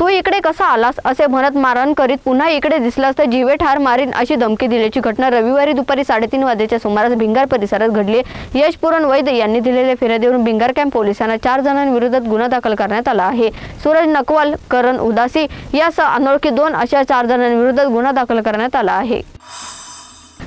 तू इकडे कसा आलास? असे म्हणत मारहाण करीत पुन्हा इकडे दिसलास तर जीवे ठार मारीन अशी धमकी दिल्याची घटना रविवारी दुपारी साडेतीन वाजेच्या सुमारास भिंगार परिसरात घडली. यश पुरण वैद्य यांनी दिलेल्या फिर्यादीवरून भिंगार कॅम्प पोलिसांना चार जणांविरोधात गुन्हा दाखल करण्यात आला आहे. सूरज नकवाल करण उदासी यासह अनोळखी दोन अशा चार जणांविरोधात गुन्हा दाखल करण्यात आला आहे.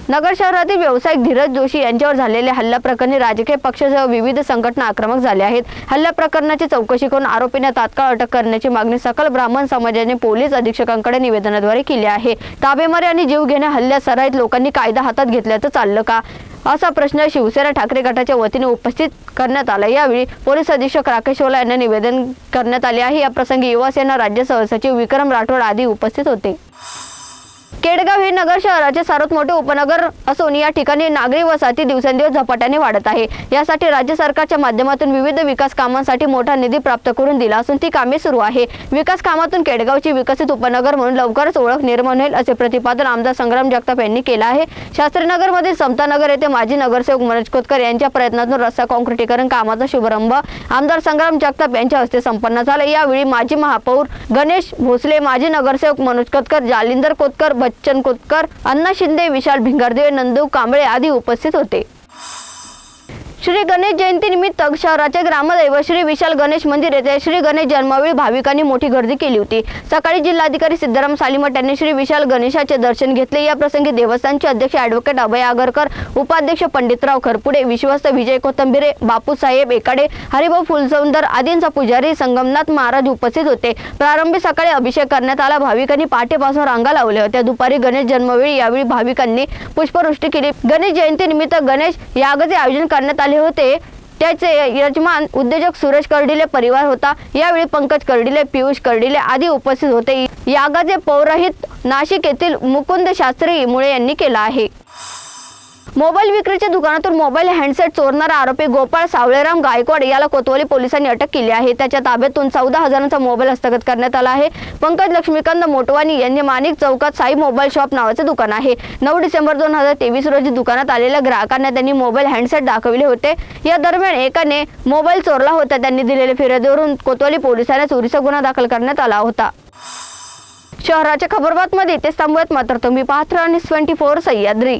नगर शहरातील व्यावसायिक धीरज जोशी यांच्यावर झालेल्या हल्ला प्रकरणी राजकीय पक्षासह विविध संघटना आक्रमक झाल्या आहेत. हल्ल्या प्रकरणाची चौकशी करून आरोपींना तात्काळ अटक करण्याची मागणी सकल ब्राह्मण समाजाने पोलीस अधीक्षकांकडे निवेदनाद्वारे केली आहे. ताबेमारी आणि जीव घेण्या हल्ल्या सराईत लोकांनी कायदा हातात घेतल्याचं चाललं का? असा प्रश्न शिवसेना ठाकरे गटाच्या वतीने उपस्थित करण्यात आला. यावेळी पोलीस अधीक्षक राकेश ओला यांना निवेदन करण्यात आले आहे. या प्रसंगी युवासेना राज्य सहसचिव विक्रम राठोड आदी उपस्थित होते. केडगाव हे नगर शहराचे सर्वात मोठे उपनगर असून या ठिकाणी नागरी वसाहती दिवसेंदिवस झपाट्याने वाढत आहे. यासाठी राज्य सरकारच्या माध्यमातून विविध विकास कामांसाठी मोठा निधी प्राप्त करून दिला असून ती कामे सुरू आहे. विकास कामातून केडगावची विकसित उपनगर म्हणून लवकरच ओळख निर्माण होईल असे प्रतिपादन आमदार संग्राम जगताप यांनी केलं आहे. शास्त्रीनगरमधील समतानगर येथे माजी नगरसेवक मनोज कोतकर यांच्या प्रयत्नातून रस्ता काँक्रिटीकरण कामाचा शुभारंभ आमदार संग्राम जगताप यांच्या हस्ते संपन्न झाला. यावेळी माजी महापौर गणेश भोसले माजी नगरसेवक मनोज कोतकर जालिंदर कोतकर बच्चन कोतकर अण्णा शिंदे विशाल भिंगारदेव नंदू कांबळे आदी उपस्थित होते. श्री गणेश जयंती निमित्त शहराचे ग्रामदैव श्री विशाल गणेश मंदिर येथे श्री गणेश जन्मावेळी भाविकांनी मोठी गर्दी केली होती. सकाळी जिल्हाधिकारी सिद्धाराम सालीमठ यांनी श्री विशाल गणेशाचे दर्शन घेतले. या प्रसंगी देवस्थानचे अध्यक्ष ॲडव्होकेट अभय आगरकर उपाध्यक्ष पंडितराव खरपुडे विश्वस्त विजय कोथंबिरे बापूसाहेब एकाडे हरिभाऊ फुलसौंदर आदींचा पुजारी संगमनाथ महाराज उपस्थित होते. प्रारंभी सकाळी अभिषेक करण्यात आला. भाविकांनी पहाटेपासून रांगा लावल्या होत्या. दुपारी गणेश जन्मवेळी यावेळी भाविकांनी पुष्पवृष्टी केली. गणेश जयंती निमित्त गणेश यागाचे आयोजन करण्यात आले. होते. त्याचे यजमान उद्योजक सुरेश कर्डिले परिवार होता. यावेळी पंकज कर्डिले पियुष कर्डिले आदी उपस्थित होते. यागाचे पौरोहित नाशिक येथील मुकुंद शास्त्री मुळे यांनी केला आहे. मोबाईल विक्रीच्या दुकानातून मोबाईल हँडसेट चोरणारा आरोपी गोपाळ सावळेराम गायकवाड याला कोतवाली पोलिसांनी अटक केली आहे. त्याच्या ताब्यातून चौदा हजारांचा मोबाईल हस्तगत करण्यात आला आहे. पंकज लक्ष्मीकांत मोटवानी यांनी माणिक चौकात साई मोबाईल शॉप नावाचे दुकान आहे. नऊ डिसेंबर दोन हजार तेवीस रोजी दुकानात आलेल्या ग्राहकांना त्यांनी मोबाईल हँडसेट दाखवले होते. या दरम्यान एकाने मोबाईल चोरला होता. त्यांनी दिलेल्या फिर्यादीवरून कोतवाली पोलिसांना चोरीचा गुन्हा दाखल करण्यात आला होता. शहराच्या खबरबातमध्ये इथेच थांबूयात. मात्र तुम्ही पाहत राहा twenty four Sahyadri.